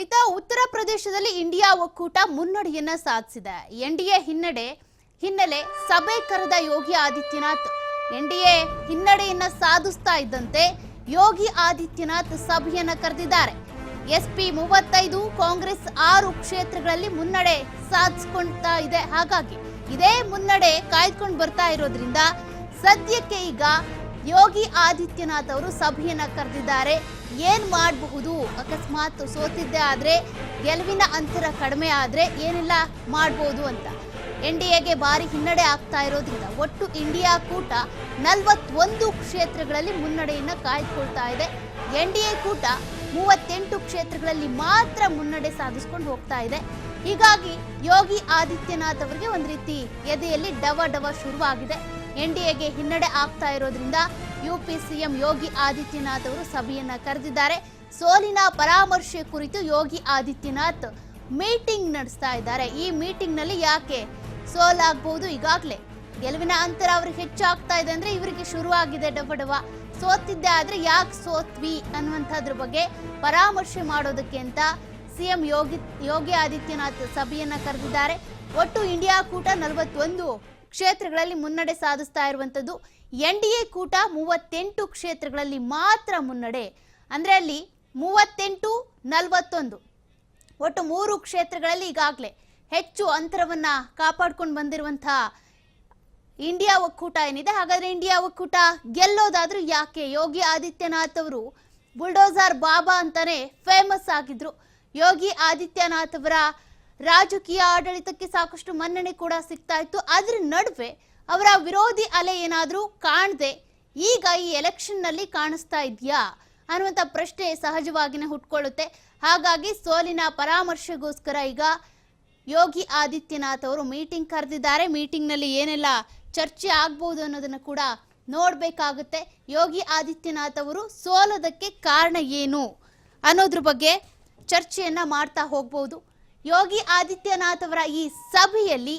ಇತ್ತ ಉತ್ತರ ಪ್ರದೇಶದಲ್ಲಿ ಇಂಡಿಯಾ ಒಕ್ಕೂಟ ಮುನ್ನಡೆಯನ್ನ ಸಾಧಿಸಿದೆ. ಎನ್ಡಿಎ ಹಿನ್ನಡೆ, ಹಿನ್ನೆಲೆ ಸಭೆ ಕರೆದ ಯೋಗಿ ಆದಿತ್ಯನಾಥ್. ಎನ್ಡಿಎ ಹಿನ್ನಡೆಯನ್ನ ಸಾಧಿಸ್ತಾ ಇದ್ದಂತೆ ಯೋಗಿ ಆದಿತ್ಯನಾಥ್ ಸಭೆಯನ್ನ ಕರೆದಿದ್ದಾರೆ. ಎಸ್ಪಿ ಮೂವತ್ತೈದು, ಕಾಂಗ್ರೆಸ್ ಆರು ಕ್ಷೇತ್ರಗಳಲ್ಲಿ ಮುನ್ನಡೆ ಸಾಧಿಸ್ಕೊಳ್ತಾ ಇದೆ. ಹಾಗಾಗಿ ಇದೇ ಮುನ್ನಡೆ ಕಾಯ್ದುಕೊಂಡು ಬರ್ತಾ ಇರೋದ್ರಿಂದ ಸದ್ಯಕ್ಕೆ ಈಗ ಯೋಗಿ ಆದಿತ್ಯನಾಥ್ ಅವರು ಸಭೆಯನ್ನ ಕರೆದಿದ್ದಾರೆ. ಏನ್ ಮಾಡಬಹುದು? ಅಕಸ್ಮಾತ್ ಸೋತಿದ್ದೆ ಆದರೆ, ಗೆಲುವಿನ ಅಂತರ ಕಡಿಮೆ ಆದರೆ ಏನೆಲ್ಲ, ಮಾಡ್ಬೋದು ಅಂತ. ಎನ್ ಡಿ ಎಗೆ ಭಾರಿ ಹಿನ್ನಡೆ ಆಗ್ತಾ ಇರೋದ್ರಿಂದ ಒಟ್ಟು ಇಂಡಿಯಾ ಕೂಟ ನಲವತ್ತೊಂದು ಕ್ಷೇತ್ರಗಳಲ್ಲಿ ಮುನ್ನಡೆಯನ್ನು ಕಾಯ್ದುಕೊಳ್ತಾ ಇದೆ. ಎನ್ ಡಿ ಎ ಕೂಟ ಮೂವತ್ತೆಂಟು ಕ್ಷೇತ್ರಗಳಲ್ಲಿ ಮಾತ್ರ ಮುನ್ನಡೆ ಸಾಧಿಸ್ಕೊಂಡು ಹೋಗ್ತಾ ಇದೆ. ಹೀಗಾಗಿ ಯೋಗಿ ಆದಿತ್ಯನಾಥ್ ಅವರಿಗೆ ಒಂದು ರೀತಿ ಎದೆಯಲ್ಲಿ ಡವ ಡವ ಶುರುವಾಗಿದೆ. ಎನ್ ಡಿ ಎಗೆ ಹಿನ್ನಡೆ ಆಗ್ತಾ ಇರೋದ್ರಿಂದ ಯುಪಿ ಸಿಎಂ ಯೋಗಿ ಆದಿತ್ಯನಾಥ್ ಅವರು ಸಭೆಯನ್ನ ಕರೆದಿದ್ದಾರೆ. ಸೋಲಿನ ಪರಾಮರ್ಶೆ ಕುರಿತು ಯೋಗಿ ಆದಿತ್ಯನಾಥ್ ಮೀಟಿಂಗ್ ನಡೆಸ್ತಾ ಇದ್ದಾರೆ. ಈ ಮೀಟಿಂಗ್ನಲ್ಲಿ ಯಾಕೆ ಸೋಲಾಗಬಹುದು ಈಗಾಗಲೇ? ಗೆಲುವಿನ ಅಂತರ ಅವ್ರಿಗೆ ಹೆಚ್ಚಾಗ್ತಾ ಇದೆ ಅಂದ್ರೆ ಇವರಿಗೆ ಶುರುವಾಗಿದೆ ಡಬಡವ ಡವ ಸೋತಿದ್ದೆ ಆದ್ರೆ ಯಾಕೆ ಸೋತ್ವಿ ಅನ್ನುವಂಥದ್ರ ಬಗ್ಗೆ ಪರಾಮರ್ಶೆ ಮಾಡೋದಕ್ಕೆ ಅಂತ ಸಿಎಂ ಯೋಗಿ ಯೋಗಿ ಆದಿತ್ಯನಾಥ್ ಸಭೆಯನ್ನ ಕರೆದಿದ್ದಾರೆ. ಒಟ್ಟು ಇಂಡಿಯಾ ಕೂಟ ನಲವತ್ತೊಂದು ಕ್ಷೇತ್ರಗಳಲ್ಲಿ ಮುನ್ನಡೆ ಸಾಧಿಸ್ತಾ ಇರುವಂಥದ್ದು. ಎನ್ ಡಿ ಎ ಕೂಟ ಮೂವತ್ತೆಂಟು ಕ್ಷೇತ್ರಗಳಲ್ಲಿ ಮಾತ್ರ ಮುನ್ನಡೆ. ಅಂದರೆ ಅಲ್ಲಿ ಮೂವತ್ತೆಂಟು, ನಲವತ್ತೊಂದು. ಒಟ್ಟು ಮೂರು ಕ್ಷೇತ್ರಗಳಲ್ಲಿ ಈಗಾಗಲೇ ಹೆಚ್ಚು ಅಂತರವನ್ನು ಕಾಪಾಡ್ಕೊಂಡು ಬಂದಿರುವಂಥ ಇಂಡಿಯಾ ಒಕ್ಕೂಟ ಏನಿದೆ? ಹಾಗಾದರೆ ಇಂಡಿಯಾ ಒಕ್ಕೂಟ ಗೆಲ್ಲೋದಾದರೂ ಯಾಕೆ? ಯೋಗಿ ಆದಿತ್ಯನಾಥ್ ಅವರು ಬುಲ್ಡೋಸರ್ ಬಾಬಾ ಅಂತಾನೆ ಫೇಮಸ್ ಆಗಿದ್ರು. ಯೋಗಿ ಆದಿತ್ಯನಾಥ್ ಅವರ ರಾಜಕೀಯ ಆಡಳಿತಕ್ಕೆ ಸಾಕಷ್ಟು ಮನ್ನಣೆ ಕೂಡ ಸಿಗ್ತಾ ಇತ್ತು. ಅದ್ರ ನಡುವೆ ಅವರ ವಿರೋಧಿ ಅಲೆ ಏನಾದರೂ ಕಾಣದೆ, ಈಗ ಈ ಎಲೆಕ್ಷನ್ನಲ್ಲಿ ಕಾಣಿಸ್ತಾ ಇದೆಯಾ? ಅನ್ನುವಂಥ ಪ್ರಶ್ನೆ ಸಹಜವಾಗಿನೇ ಹುಟ್ಕೊಳ್ಳುತ್ತೆ. ಹಾಗಾಗಿ ಸೋಲಿನ ಪರಾಮರ್ಶೆಗೋಸ್ಕರ ಈಗ ಯೋಗಿ ಆದಿತ್ಯನಾಥ್ ಅವರು ಮೀಟಿಂಗ್ ಕರೆದಿದ್ದಾರೆ. ಮೀಟಿಂಗ್ನಲ್ಲಿ ಏನೆಲ್ಲ ಚರ್ಚೆ ಆಗ್ಬೋದು ಅನ್ನೋದನ್ನು ಕೂಡ ನೋಡಬೇಕಾಗುತ್ತೆ. ಯೋಗಿ ಆದಿತ್ಯನಾಥ್ ಅವರು ಸೋಲೋದಕ್ಕೆ ಕಾರಣ ಏನು ಅನ್ನೋದ್ರ ಬಗ್ಗೆ ಚರ್ಚೆಯನ್ನು ಮಾಡ್ತಾ ಹೋಗ್ಬೋದು. ಯೋಗಿ ಆದಿತ್ಯನಾಥ್ ಅವರ ಈ ಸಭೆಯಲ್ಲಿ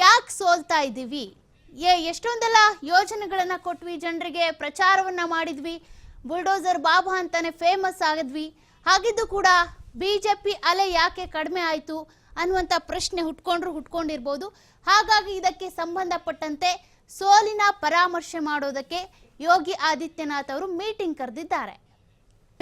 ಯಾಕೆ ಸೋಲ್ತಾ ಇದ್ದೀವಿ? ಏ, ಎಷ್ಟೊಂದೆಲ್ಲ ಯೋಜನೆಗಳನ್ನ ಕೊಟ್ವಿ, ಜನರಿಗೆ ಪ್ರಚಾರವನ್ನ ಮಾಡಿದ್ವಿ. ಬುಲ್ಡೋಸರ್ ಬಾಬಾ ಅಂತಾನೆ ಫೇಮಸ್ ಆಗಿದ್ವಿ. ಹಾಗಿದ್ದು ಕೂಡ ಬಿಜೆಪಿ ಅಲೆ ಯಾಕೆ ಕಡಿಮೆ ಆಯಿತು ಅನ್ನುವಂಥ ಪ್ರಶ್ನೆ ಹುಟ್ಕೊಂಡ್ರು ಹುಟ್ಕೊಂಡಿರ್ಬೋದು. ಹಾಗಾಗಿ ಇದಕ್ಕೆ ಸಂಬಂಧಪಟ್ಟಂತೆ ಸೋಲಿನ ಪರಾಮರ್ಶೆ ಮಾಡೋದಕ್ಕೆ ಯೋಗಿ ಆದಿತ್ಯನಾಥ್ ಅವರು ಮೀಟಿಂಗ್ ಕರೆದಿದ್ದಾರೆ.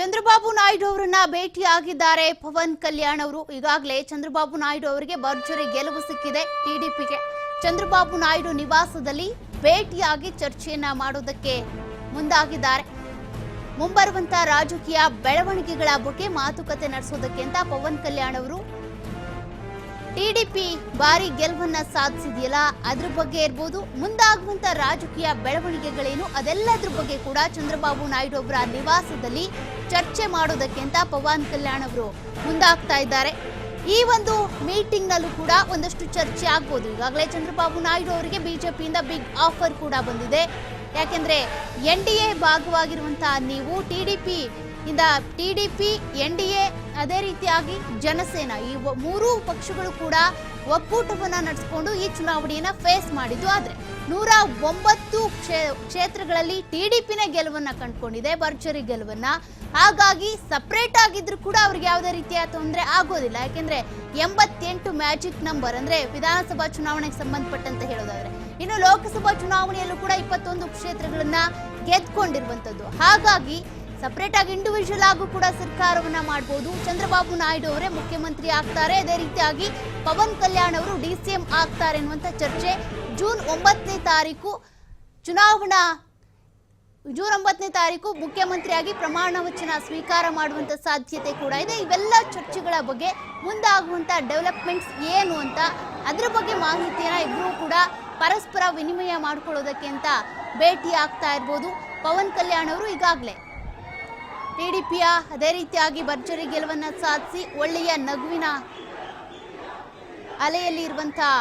ಚಂದ್ರಬಾಬು ನಾಯ್ಡು ಅವರನ್ನ ಭೇಟಿಯಾಗಿದ್ದಾರೆ. ಪವನ್ ಕಲ್ಯಾಣ್ ಅವರು ಈಗಾಗಲೇ ಚಂದ್ರಬಾಬು ನಾಯ್ಡು ಅವರಿಗೆ ಭರ್ಜರಿ ಗೆಲುವು ಸಿಕ್ಕಿದೆ ಟಿಡಿಪಿಗೆ ಚಂದ್ರಬಾಬು ನಾಯ್ಡು ನಿವಾಸದಲ್ಲಿ ಭೇಟಿಯಾಗಿ ಚರ್ಚೆಯನ್ನ ಮಾಡೋದಕ್ಕೆ ಮುಂದಾಗಿದ್ದಾರೆ. ಮುಂಬರುವಂತ ರಾಜಕೀಯ ಬೆಳವಣಿಗೆಗಳ ಬಗ್ಗೆ ಮಾತುಕತೆ ನಡೆಸೋದಕ್ಕೆ ಅಂತ ಪವನ್ ಕಲ್ಯಾಣ್ ಅವರು ಟಿಡಿಪಿ ಭಾರಿ ಗೆಲುವನ್ನ ಸಾಧಿಸಿದೆಯಲ್ಲ? ಅದ್ರ ಬಗ್ಗೆ ಇರ್ಬೋದು ಮುಂದಾಗುವಂತ ರಾಜಕೀಯ ಬೆಳವಣಿಗೆಗಳೇನು? ಅದೆಲ್ಲದ್ರ ಬಗ್ಗೆ ಕೂಡ ಚಂದ್ರಬಾಬು ನಾಯ್ಡು ಅವರ ನಿವಾಸದಲ್ಲಿ ಚರ್ಚೆ ಮಾಡೋದಕ್ಕೆ ಅಂತ ಪವನ್ ಕಲ್ಯಾಣ್ ಅವರು ಮುಂದಾಗ್ತಾ ಇದ್ದಾರೆ. ಈ ಒಂದು ಮೀಟಿಂಗ್ ನಲ್ಲೂ ಕೂಡ ಒಂದಷ್ಟು ಚರ್ಚೆ ಆಗ್ಬೋದು. ಈಗಾಗಲೇ ಚಂದ್ರಬಾಬು ನಾಯ್ಡು ಅವರಿಗೆ ಬಿಜೆಪಿಯಿಂದ ಬಿಗ್ ಆಫರ್ ಕೂಡ ಬಂದಿದೆ. ಯಾಕೆಂದ್ರೆ ಎನ್ ಡಿ ಎ ಭಾಗವಾಗಿರುವಂತಹ ನೀವು ಟಿಡಿಪಿ ಇಂದ ಟಿಡಿಪಿ ಎನ್ ಡಿ ಎ, ಅದೇ ರೀತಿಯಾಗಿ ಜನಸೇನಾ ಈ ಮೂರೂ ಪಕ್ಷಗಳು ಕೂಡ ಒಕ್ಕೂಟವನ್ನ ನಡೆಸಿಕೊಂಡು ಈ ಚುನಾವಣೆಯನ್ನ ಫೇಸ್ ಮಾಡಿದ್ದು. ಆದ್ರೆ ನೂರ ಒಂಬತ್ತು ಕ್ಷೇ- ಕ್ಷೇತ್ರಗಳಲ್ಲಿ ಪಿನ ಗೆಲುವನ್ನ ಕಂಡುಕೊಂಡಿದೆ, ಭರ್ಜರಿ ಗೆಲುವನ್ನ. ಹಾಗಾಗಿ ಸಪ್ರೇಟ್ ಆಗಿದ್ರು ಕೂಡ ಅವ್ರಿಗೆ ಯಾವುದೇ ರೀತಿಯ ತೊಂದರೆ ಆಗೋದಿಲ್ಲ. ಯಾಕೆಂದ್ರೆ ಎಂಬತ್ತೆಂಟು ಮ್ಯಾಜಿಕ್ ನಂಬರ್ ಅಂದ್ರೆ ವಿಧಾನಸಭಾ ಚುನಾವಣೆಗೆ ಸಂಬಂಧಪಟ್ಟಂತೆ ಹೇಳೋದಾದ್ರೆ ಇನ್ನು ಲೋಕಸಭಾ ಚುನಾವಣೆಯಲ್ಲೂ ಕೂಡ ಇಪ್ಪತ್ತೊಂದು ಕ್ಷೇತ್ರಗಳನ್ನ ಗೆದ್ಕೊಂಡಿರುವಂತದ್ದು ಹಾಗಾಗಿ ಸಪರೇಟ್ ಆಗಿ ಇಂಡಿವಿಜುವಲ್ ಆಗೂ ಕೂಡ ಸರ್ಕಾರವನ್ನ ಮಾಡಬಹುದು ಚಂದ್ರಬಾಬು ನಾಯ್ಡು ಅವರೇ ಮುಖ್ಯಮಂತ್ರಿ ಆಗ್ತಾರೆ. ಅದೇ ರೀತಿಯಾಗಿ ಪವನ್ ಕಲ್ಯಾಣ್ ಅವರು ಡಿ ಸಿ ಎಂ ಆಗ್ತಾರೆ ಅನ್ನುವಂಥ ಚರ್ಚೆ ಜೂನ್ ಒಂಬತ್ತನೇ ತಾರೀಕು ಚುನಾವಣಾ, ಜೂನ್ ಒಂಬತ್ತನೇ ತಾರೀಕು ಮುಖ್ಯಮಂತ್ರಿಯಾಗಿ ಪ್ರಮಾಣ ವಚನ ಸ್ವೀಕಾರ ಮಾಡುವಂತ ಸಾಧ್ಯತೆ ಕೂಡ ಇದೆ. ಇವೆಲ್ಲ ಚರ್ಚೆಗಳ ಬಗ್ಗೆ ಮುಂದಾಗುವಂತ ಡೆವಲಪ್ಮೆಂಟ್ಸ್ ಏನು ಅಂತ ಅದ್ರ ಬಗ್ಗೆ ಮಾಹಿತಿಯನ್ನ ಇಬ್ಬರೂ ಕೂಡ ಪರಸ್ಪರ ವಿನಿಮಯ ಮಾಡ್ಕೊಳ್ಳೋದಕ್ಕೆ ಅಂತ ಭೇಟಿ ಆಗ್ತಾ ಇರ್ಬೋದು. ಪವನ್ ಕಲ್ಯಾಣ್ ಅವರು ಈಗಾಗಲೇ. ಟಿಡಿಪಿಯ ಅದೇ ರೀತಿಯಾಗಿ ಭರ್ಜರಿ ಗೆಲುವನ್ನು ಸಾಧಿಸಿ ಒಳ್ಳೆಯ ನಗುವಿನ ಅಲೆಯಲ್ಲಿ ಇರುವಂತಹ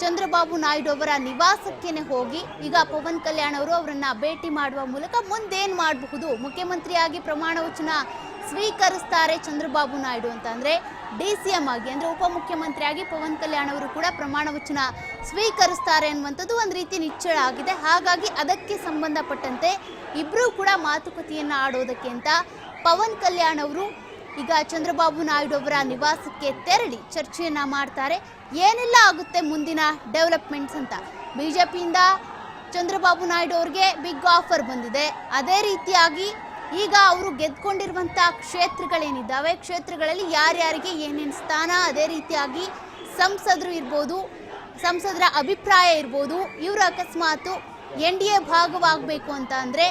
ಚಂದ್ರಬಾಬು ನಾಯ್ಡು ಅವರ ನಿವಾಸಕ್ಕೇನೆ ಹೋಗಿ ಈಗ ಪವನ್ ಕಲ್ಯಾಣ್ ಅವರು ಅವರನ್ನ ಭೇಟಿ ಮಾಡುವ ಮೂಲಕ ಮುಂದೇನು ಮಾಡಬಹುದು? ಮುಖ್ಯಮಂತ್ರಿಯಾಗಿ ಪ್ರಮಾಣ ವಚನ ಸ್ವೀಕರಿಸ್ತಾರೆ ಚಂದ್ರಬಾಬು ನಾಯ್ಡು ಅಂತ ಅಂದ್ರೆ ಡಿ ಸಿ ಎಂ ಆಗಿ, ಅಂದ್ರೆ ಉಪಮುಖ್ಯಮಂತ್ರಿಯಾಗಿ ಪವನ್ ಕಲ್ಯಾಣ್ ಅವರು ಕೂಡ ಪ್ರಮಾಣ ವಚನ ಸ್ವೀಕರಿಸ್ತಾರೆ ಅನ್ನುವಂಥದ್ದು ಒಂದು ರೀತಿ ನಿಚ್ಚಳ ಆಗಿದೆ. ಹಾಗಾಗಿ ಅದಕ್ಕೆ ಸಂಬಂಧಪಟ್ಟಂತೆ ಇಬ್ಬರೂ ಕೂಡ ಮಾತುಕತೆಯನ್ನು ಆಡೋದಕ್ಕೆ ಅಂತ ಪವನ್ ಕಲ್ಯಾಣ್ ಅವರು ಈಗ ಚಂದ್ರಬಾಬು ನಾಯ್ಡು ಅವರ ನಿವಾಸಕ್ಕೆ ತೆರಳಿ ಚರ್ಚೆಯನ್ನ ಮಾಡ್ತಾರೆ. ಏನೆಲ್ಲ ಆಗುತ್ತೆ ಮುಂದಿನ ಡೆವಲಪ್ಮೆಂಟ್ಸ್ ಅಂತ? ಬಿಜೆಪಿಯಿಂದ ಚಂದ್ರಬಾಬು ನಾಯ್ಡು ಅವ್ರಿಗೆ ಬಿಗ್ ಆಫರ್ ಬಂದಿದೆ. ಅದೇ ರೀತಿಯಾಗಿ ಈಗ ಅವರು ಗೆದ್ಕೊಂಡಿರುವಂಥ ಕ್ಷೇತ್ರಗಳೇನಿದ್ದಾವೆ? ಕ್ಷೇತ್ರಗಳಲ್ಲಿ ಯಾರ್ಯಾರಿಗೆ ಏನೇನು ಸ್ಥಾನ? ಅದೇ ರೀತಿಯಾಗಿ ಸಂಸದರು ಇರ್ಬೋದು, ಸಂಸದರ ಅಭಿಪ್ರಾಯ ಇರ್ಬೋದು, ಇವರು ಅಕಸ್ಮಾತು ಎನ್ ಡಿ ಎ ಭಾಗವಾಗಬೇಕು ಅಂತ ಅಂದರೆ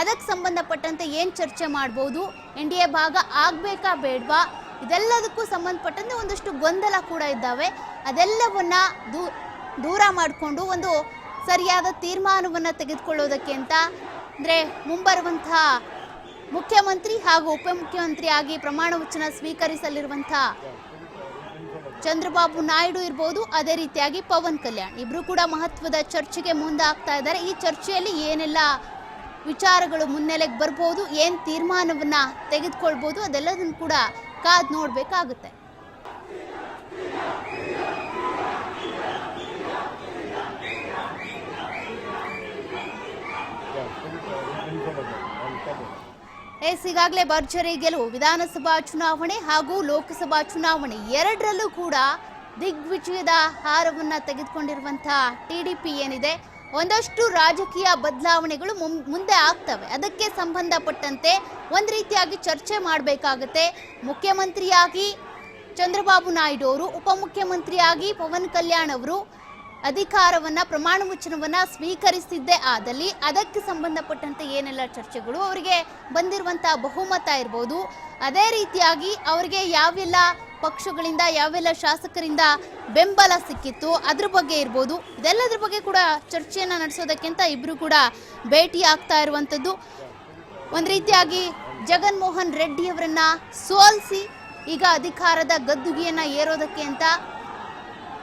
ಅದಕ್ಕೆ ಸಂಬಂಧಪಟ್ಟಂತೆ ಏನು ಚರ್ಚೆ ಮಾಡ್ಬೋದು? ಎನ್ ಡಿ ಎ ಭಾಗ ಆಗಬೇಕಾ ಬೇಡವಾ? ಇದೆಲ್ಲದಕ್ಕೂ ಸಂಬಂಧಪಟ್ಟಂತೆ ಒಂದಷ್ಟು ಗೊಂದಲ ಕೂಡ ಇದ್ದಾವೆ. ಅದೆಲ್ಲವನ್ನ ದೂ, ದೂರ ಮಾಡಿಕೊಂಡು ಒಂದು ಸರಿಯಾದ ತೀರ್ಮಾನವನ್ನು ತೆಗೆದುಕೊಳ್ಳೋದಕ್ಕೆ ಅಂತ ಅಂದರೆ ಮುಂಬರುವಂತಹ ಮುಖ್ಯಮಂತ್ರಿ ಹಾಗೂ ಉಪಮುಖ್ಯಮಂತ್ರಿ ಆಗಿ ಪ್ರಮಾಣ ವಚನ ಸ್ವೀಕರಿಸಲಿರುವಂತಹ ಚಂದ್ರಬಾಬು ನಾಯ್ಡು ಇರ್ಬೋದು, ಅದೇ ರೀತಿಯಾಗಿ ಪವನ್ ಕಲ್ಯಾಣ್. ಇಬ್ರು ಕೂಡ ಮಹತ್ವದ ಚರ್ಚೆಗೆ ಮುಂದಾಗ್ತಾ ಇದ್ದಾರೆ. ಈ ಚರ್ಚೆಯಲ್ಲಿ ಏನೆಲ್ಲ ವಿಚಾರಗಳು ಮುನ್ನೆಲೆಗೆ ಬರ್ಬೋದು, ಏನು ತೀರ್ಮಾನವನ್ನ ತೆಗೆದುಕೊಳ್ಬೋದು, ಅದೆಲ್ಲದನ್ನು ಕೂಡ ಕಾದ್ ನೋಡ್ಬೇಕಾಗುತ್ತೆ. ಎಸ್ ಈಗಾಗಲೇ ಭರ್ಜರಿ ಗೆಲುವು. ವಿಧಾನಸಭಾ ಚುನಾವಣೆ ಹಾಗೂ ಲೋಕಸಭಾ ಚುನಾವಣೆ ಎರಡರಲ್ಲೂ ಕೂಡ ದಿಗ್ವಿಜಯದ ಹಾರವನ್ನ ತೆಗೆದುಕೊಂಡಿರುವಂತಹ ಟಿಡಿಪಿ ಏನಿದೆ, ಒಂದಷ್ಟು ರಾಜಕೀಯ ಬದಲಾವಣೆಗಳು ಮುಂದೆ ಆಗ್ತವೆ. ಅದಕ್ಕೆ ಸಂಬಂಧಪಟ್ಟಂತೆ ಒಂದು ರೀತಿಯಾಗಿ ಚರ್ಚೆ ಮಾಡಬೇಕಾಗತ್ತೆ. ಮುಖ್ಯಮಂತ್ರಿಯಾಗಿ ಚಂದ್ರಬಾಬು ನಾಯ್ಡು ಅವರು, ಉಪಮುಖ್ಯಮಂತ್ರಿಯಾಗಿ ಪವನ್ ಕಲ್ಯಾಣ್ ಅವರು ಅಧಿಕಾರವನ್ನ, ಪ್ರಮಾಣ ವಚನವನ್ನ ಸ್ವೀಕರಿಸಿದ್ದೇ ಆದಲ್ಲಿ ಅದಕ್ಕೆ ಸಂಬಂಧಪಟ್ಟಂತೆ ಏನೆಲ್ಲ ಚರ್ಚೆಗಳು ಅವರಿಗೆ ಬಂದಿರುವಂತಹ ಬಹುಮತ ಇರ್ಬೋದು. ಅದೇ ರೀತಿಯಾಗಿ ಅವರಿಗೆ ಯಾವೆಲ್ಲ ಪಕ್ಷಗಳಿಂದ, ಯಾವೆಲ್ಲ ಶಾಸಕರಿಂದ ಬೆಂಬಲ ಸಿಕ್ಕಿತ್ತು, ಅದ್ರ ಬಗ್ಗೆ ಇರ್ಬೋದು. ಇದೆಲ್ಲದ್ರ ಬಗ್ಗೆ ಕೂಡ ಚರ್ಚೆಯನ್ನ ನಡೆಸೋದಕ್ಕಿಂತ ಇಬ್ರು ಕೂಡ ಭೇಟಿ ಆಗ್ತಾ ಇರುವಂಥದ್ದು ಒಂದು ರೀತಿಯಾಗಿ ಜಗನ್ಮೋಹನ್ ರೆಡ್ಡಿ ಅವರನ್ನ ಸೋಲಿಸಿ ಈಗ ಅಧಿಕಾರದ ಗದ್ದುಗೆಯನ್ನ ಏರೋದಕ್ಕೆ ಅಂತ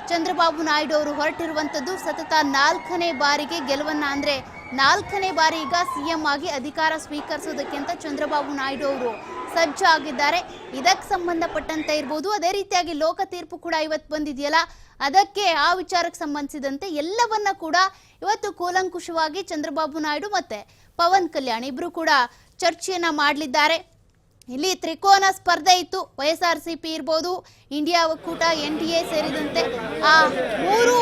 ಚಂದ್ರಬಾಬು ನಾಯ್ಡು ಅವರು ಹೊರಟಿರುವಂಥದ್ದು ಸತತ ನಾಲ್ಕನೇ ಬಾರಿಗೆ ಗೆಲುವನ್ನ ಅಂದ್ರೆ ನಾಲ್ಕನೇ ಬಾರಿ ಈಗ ಸಿಎಂ ಆಗಿ ಅಧಿಕಾರ ಸ್ವೀಕರಿಸೋದಕ್ಕೆ ಅಂತ ಚಂದ್ರಬಾಬು ನಾಯ್ಡು ಅವರು ಸಜ್ಜಾಗಿದ್ದಾರೆ ಇದಕ್ಕೆ ಸಂಬಂಧಪಟ್ಟಂತೆ ಇರ್ಬೋದು, ಅದೇ ರೀತಿಯಾಗಿ ಲೋಕ ತೀರ್ಪು ಕೂಡ ಇವತ್ತು ಬಂದಿದೆಯಲ್ಲ, ಅದಕ್ಕೆ ಆ ವಿಚಾರಕ್ಕೆ ಸಂಬಂಧಿಸಿದಂತೆ ಎಲ್ಲವನ್ನ ಕೂಡ ಇವತ್ತು ಕೂಲಂಕುಷವಾಗಿ ಚಂದ್ರಬಾಬು ನಾಯ್ಡು ಮತ್ತೆ ಪವನ್ ಕಲ್ಯಾಣ್ ಇಬ್ರು ಕೂಡ ಚರ್ಚೆಯನ್ನ ಮಾಡಲಿದ್ದಾರೆ. ಇಲ್ಲಿ ತ್ರಿಕೋನ ಸ್ಪರ್ಧೆ ಇತ್ತು. YSR S R C P ಇರ್ಬೋದು, ಇಂಡಿಯಾ ಒಕ್ಕೂಟ, ಎನ್ ಡಿ ಎ ಸೇರಿದಂತೆ ಆ ಮೂರು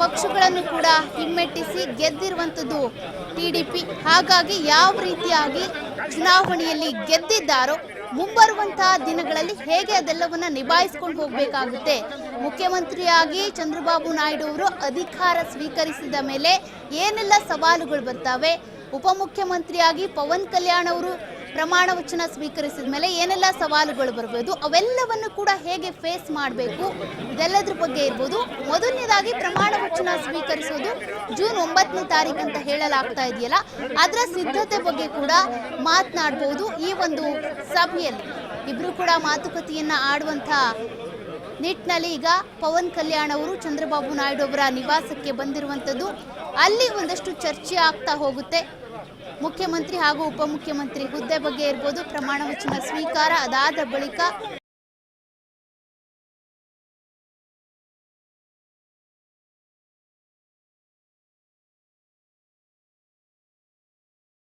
ಪಕ್ಷಗಳನ್ನು ಕೂಡ ಹಿಮ್ಮೆಟ್ಟಿಸಿ ಗೆದ್ದಿರುವಂಥದ್ದು ಟಿ ಡಿ ಪಿ. ಹಾಗಾಗಿ ಯಾವ ರೀತಿಯಾಗಿ ಚುನಾವಣೆಯಲ್ಲಿ ಗೆದ್ದಿದ್ದಾರೋ ಮುಂಬರುವಂತಹ ದಿನಗಳಲ್ಲಿ ಹೇಗೆ ಅದೆಲ್ಲವನ್ನ ನಿಭಾಯಿಸ್ಕೊಂಡು ಹೋಗಬೇಕಾಗುತ್ತೆ. ಮುಖ್ಯಮಂತ್ರಿಯಾಗಿ ಚಂದ್ರಬಾಬು ನಾಯ್ಡು ಅವರು ಅಧಿಕಾರ ಸ್ವೀಕರಿಸಿದ ಮೇಲೆ ಏನೆಲ್ಲ ಸವಾಲುಗಳು ಬರ್ತವೆ? ಉಪಮುಖ್ಯಮಂತ್ರಿಯಾಗಿ ಪವನ್ ಕಲ್ಯಾಣ್ ಅವರು ಪ್ರಮಾಣ ವಚನ ಸ್ವೀಕರಿಸಿದ ಮೇಲೆ ಏನೆಲ್ಲ ಸವಾಲುಗಳು ಬರ್ಬೋದು ಅವೆಲ್ಲವನ್ನು ಕೂಡ ಹೇಗೆ ಫೇಸ್ ಮಾಡಬೇಕು, ಇದೆಲ್ಲದ್ರ ಬಗ್ಗೆ ಇರ್ಬೋದು. ಮೊದಲನೇದಾಗಿ ಪ್ರಮಾಣ ವಚನ ಸ್ವೀಕರಿಸೋದು ಜೂನ್ ಒಂಬತ್ತನೇ ತಾರೀಕು ಅಂತ ಹೇಳಲಾಗ್ತಾ ಇದೆಯಲ್ಲ, ಅದರ ಸಿದ್ಧತೆ ಬಗ್ಗೆ ಕೂಡ ಮಾತನಾಡಬಹುದು ಈ ಒಂದು ಸಭೆಯಲ್ಲಿ. ಇಬ್ರು ಕೂಡ ಮಾತುಕತೆಯನ್ನ ಆಡುವಂತ ನಿಟ್ಟಿನಲ್ಲಿ ಈಗ ಪವನ್ ಕಲ್ಯಾಣ್ ಅವರು ಚಂದ್ರಬಾಬು ನಾಯ್ಡು ಅವರ ನಿವಾಸಕ್ಕೆ ಬಂದಿರುವಂಥದ್ದು. ಅಲ್ಲಿ ಒಂದಷ್ಟು ಚರ್ಚೆ ಆಗ್ತಾ ಹೋಗುತ್ತೆ. ಮುಖ್ಯಮಂತ್ರಿ ಹಾಗೂ ಉಪಮುಖ್ಯಮಂತ್ರಿ ಹುದ್ದೆ ಬಗ್ಗೆ ಇರ್ಬೋದು. ಪ್ರಮಾಣ ವಚನ ಸ್ವೀಕಾರ ಅದಾದ ಬಳಿಕ